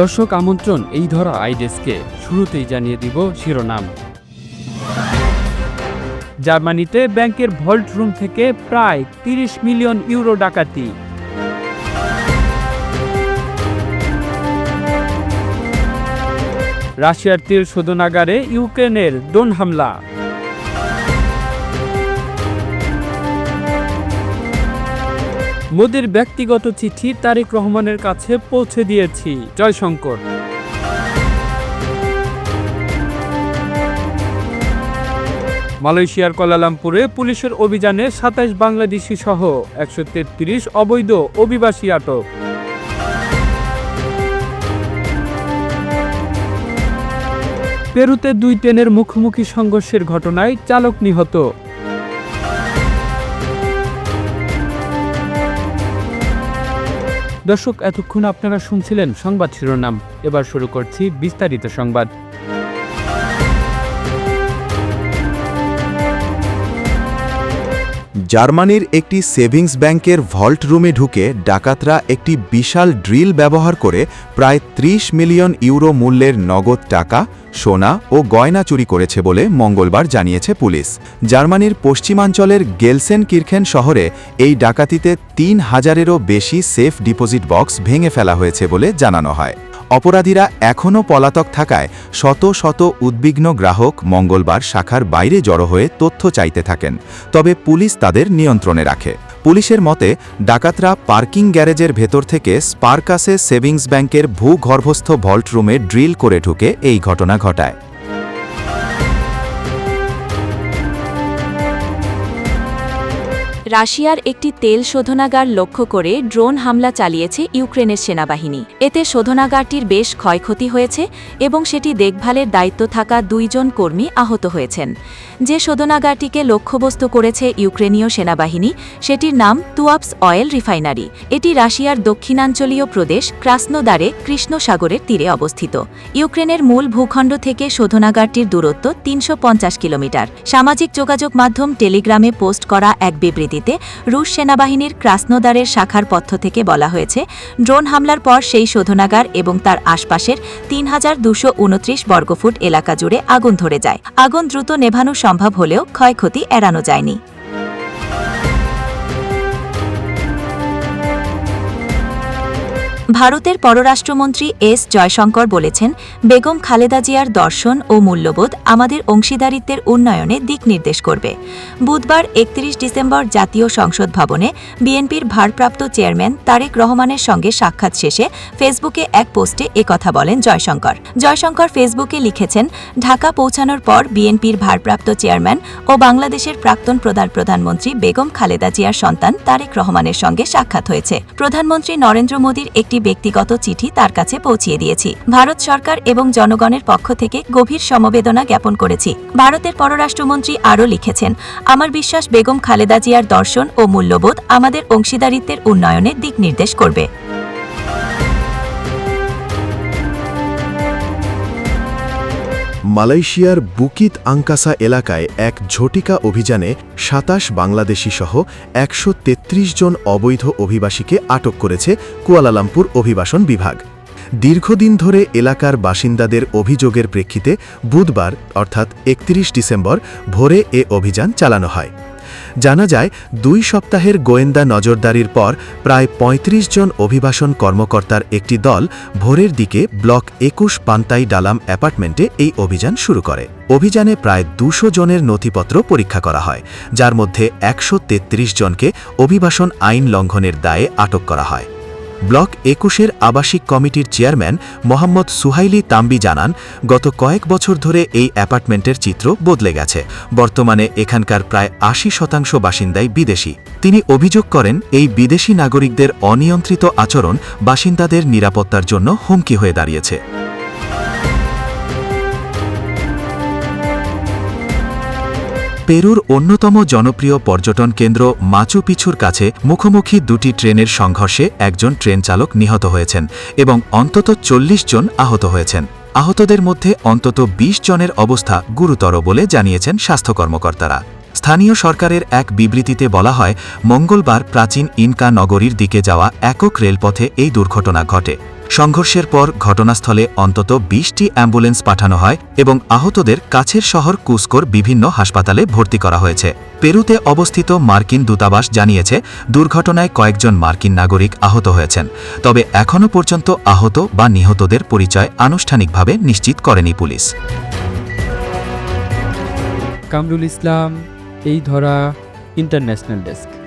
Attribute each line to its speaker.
Speaker 1: দর্শক আমন্ত্রণ, এই ধরা আইডেসকে শুরুতেই জানিয়ে দিব শিরোনাম। জার্মানিতে ব্যাংকের ভল্ট রুম থেকে প্রায় তিরিশ মিলিয়ন ইউরো ডাকাতি। রাশিয়ার তীর শোধনাগারে ইউক্রেনের ড্রোন হামলা। মোদির ব্যক্তিগত চিঠি তারেক রহমানের কাছে পৌঁছে দিয়েছি। জয়শঙ্কর। মালয়েশিয়ার কোলালামপুরে পুলিশের অভিযানে সাতাইশ বাংলাদেশি সহ একশো তেত্রিশ অবৈধ অভিবাসী আটক। পেরুতে দুই ট্রেনের মুখোমুখি সংঘর্ষের ঘটনায় চালক নিহত। দর্শক এতক্ষণ আপনারা শুনছিলেন সংবাদ শিরোনাম। এবার শুরু করছি বিস্তারিত সংবাদ।
Speaker 2: জার্মানির একটি সেভিংস ব্যাংকের ভল্ট রুমে ঢুকে ডাকাতরা একটি বিশাল ড্রিল ব্যবহার করে প্রায় ৩০ মিলিয়ন ইউরো মূল্যের নগদ টাকা, সোনা ও গয়না চুরি করেছে বলে মঙ্গলবার জানিয়েছে পুলিশ। জার্মানির পশ্চিমাঞ্চলের গেলসেন কিরখেন শহরে এই ডাকাতিতে তিন হাজারেরও বেশি সেফ ডিপোজিট বক্স ভেঙে ফেলা হয়েছে বলে জানানো হয়। অপরাধীরা এখনও পলাতক থাকায় শত শত উদ্বিগ্ন গ্রাহক মঙ্গলবার শাখার বাইরে জড়ো হয়ে তথ্য চাইতে থাকেন। তবে পুলিশ তাদের নিয়ন্ত্রণে রাখে। পুলিশের মতে, ডাকাতরা পার্কিং গ্যারেজের ভেতর থেকে স্পার্কাসে সেভিংস ব্যাংকের ভূগর্ভস্থ ভল্ট রুমে ড্রিল করে ঢুকে এই ঘটনা ঘটায়।
Speaker 3: রাশিয়ার একটি তেল শোধনাগার লক্ষ্য করে ড্রোন হামলা চালিয়েছে ইউক্রেনের সেনাবাহিনী। এতে শোধনাগারটির বেশ ক্ষয়ক্ষতি হয়েছে এবং সেটি দেখভালের দায়িত্ব থাকা দুইজন কর্মী আহত হয়েছেন। যে শোধনাগারটিকে লক্ষ্যবস্তু করেছে ইউক্রেনীয় সেনাবাহিনী, সেটির নাম তুয়াপস অয়েল রিফাইনারি। এটি রাশিয়ার দক্ষিণাঞ্চলীয় প্রদেশ ক্রাসনোদারে কৃষ্ণ সাগরের তীরে অবস্থিত। ইউক্রেনের মূল ভূখণ্ড থেকে শোধনাগারটির দূরত্ব তিনশো পঞ্চাশ কিলোমিটার। সামাজিক যোগাযোগ মাধ্যম টেলিগ্রামে পোস্ট করা এক বিবৃতিতে রুশ সেনাবাহিনীর ক্রাসনোদারের শাখার পথ্য থেকে বলা হয়েছে, ড্রোন হামলার পর সেই শোধনাগার এবং তার আশপাশের তিন হাজার দুশো উনত্রিশ বর্গফুট এলাকা জুড়ে আগুন ধরে যায়। আগুন দ্রুত নেভানো সম্ভব হলেও ক্ষয়ক্ষতি এড়ানো যায়নি। ভারতের পররাষ্ট্রমন্ত্রী এস জয়শঙ্কর বলেছেন, বেগম খালেদা জিয়ার দর্শন ও মূল্যবোধ আমাদের অংশীদারিত্বের উন্নয়নে দিক নির্দেশ করবে। বুধবার একত্রিশ ডিসেম্বর জাতীয় সংসদ ভবনে বিএনপির ভারপ্রাপ্ত চেয়ারম্যান তারেক রহমানের সঙ্গে সাক্ষাৎ শেষে ফেসবুকে এক পোস্টে একথা বলেন জয়শঙ্কর। জয়শঙ্কর ফেসবুকে লিখেছেন, ঢাকা পৌঁছানোর পর বিএনপির ভারপ্রাপ্ত চেয়ারম্যান ও বাংলাদেশের প্রাক্তন প্রধান প্রধানমন্ত্রী বেগম খালেদা জিয়ার সন্তান তারেক রহমানের সঙ্গে সাক্ষাৎ হয়েছে। প্রধানমন্ত্রী নরেন্দ্র মোদীর একটি ব্যক্তিগত চিঠি তার কাছে পৌঁছিয়ে দিয়েছি। ভারত সরকার এবং জনগণের পক্ষ থেকে গভীর সমবেদনা জ্ঞাপন করেছি। ভারতের পররাষ্ট্রমন্ত্রী আরও লিখেছেন, আমার বিশ্বাস বেগম খালেদা জিয়ার দর্শন ও মূল্যবোধ আমাদের অংশীদারিত্বের উন্নয়নে দিক নির্দেশ করবে।
Speaker 4: মালয়েশিয়ার বুকিত আংকাসা এলাকায় এক ঝটিকা অভিযানে সাতাশ বাংলাদেশি সহ একশো তেত্রিশ জন অবৈধ অভিবাসীকে আটক করেছে কুয়ালালামপুর অভিবাসন বিভাগ। দীর্ঘদিন ধরে এলাকার বাসিন্দাদের অভিযোগের প্রেক্ষিতে বুধবার, অর্থাৎ একত্রিশ ডিসেম্বর, ভোরে এ অভিযান চালানো হয়। জানা যায়, দুই সপ্তাহের গোয়েন্দা নজরদারির পর প্রায় ৩৫ জন অভিবাসন কর্মকর্তার একটি দল ভোরের দিকে ব্লক একুশ পান্তাই ডালাম অ্যাপার্টমেন্টে এই অভিযান শুরু করে। অভিযানে প্রায় দুশো জনের নথিপত্র পরীক্ষা করা হয়, যার মধ্যে একশো তেত্রিশ জনকে অভিবাসন আইন লঙ্ঘনের দায়ে আটক করা হয়। ব্লক একুশের আবাসিক কমিটির চেয়ারম্যান মোহাম্মদ সুহাইলি তাম্বি জানান, গত কয়েক বছর ধরে এই অ্যাপার্টমেন্টের চিত্র বদলে গেছে। বর্তমানে এখানকার প্রায় আশি শতাংশ বাসিন্দাই বিদেশি। তিনি অভিযোগ করেন, এই বিদেশি নাগরিকদের অনিয়ন্ত্রিত আচরণ বাসিন্দাদের নিরাপত্তার জন্য হুমকি হয়ে দাঁড়িয়েছে। পেরুর অন্যতম জনপ্রিয় পর্যটন কেন্দ্র মাচু পিছুর কাছে মুখোমুখি দুটি ট্রেনের সংঘর্ষে একজন ট্রেন চালক নিহত হয়েছেন এবং অন্তত চল্লিশ জন আহত হয়েছেন। আহতদের মধ্যে অন্তত ২০ জনের অবস্থা গুরুতর বলে জানিয়েছেন স্বাস্থ্য কর্মকর্তারা। স্থানীয় সরকারের এক বিবৃতিতে বলা হয়, মঙ্গলবার প্রাচীন ইনকা নগরীর দিকে যাওয়া একক রেলপথে এই দুর্ঘটনা ঘটে।
Speaker 2: সংঘর্ষের পর ঘটনাস্থলে অন্তত বিশটি অ্যাম্বুলেন্স পাঠানো হয় এবং আহতদের কাছের শহর কুসকোর বিভিন্ন হাসপাতালে ভর্তি করা হয়েছে। পেরুতে অবস্থিত মার্কিন দূতাবাস জানিয়েছে, দুর্ঘটনায় কয়েকজন মার্কিন নাগরিক আহত হয়েছেন, তবে এখনও পর্যন্ত আহত বা নিহতদের পরিচয় আনুষ্ঠানিকভাবে নিশ্চিত করেনি পুলিশ।
Speaker 1: কামরুল ইসলাম এই ধরা ইন্টারন্যাশনাল ডেস্ক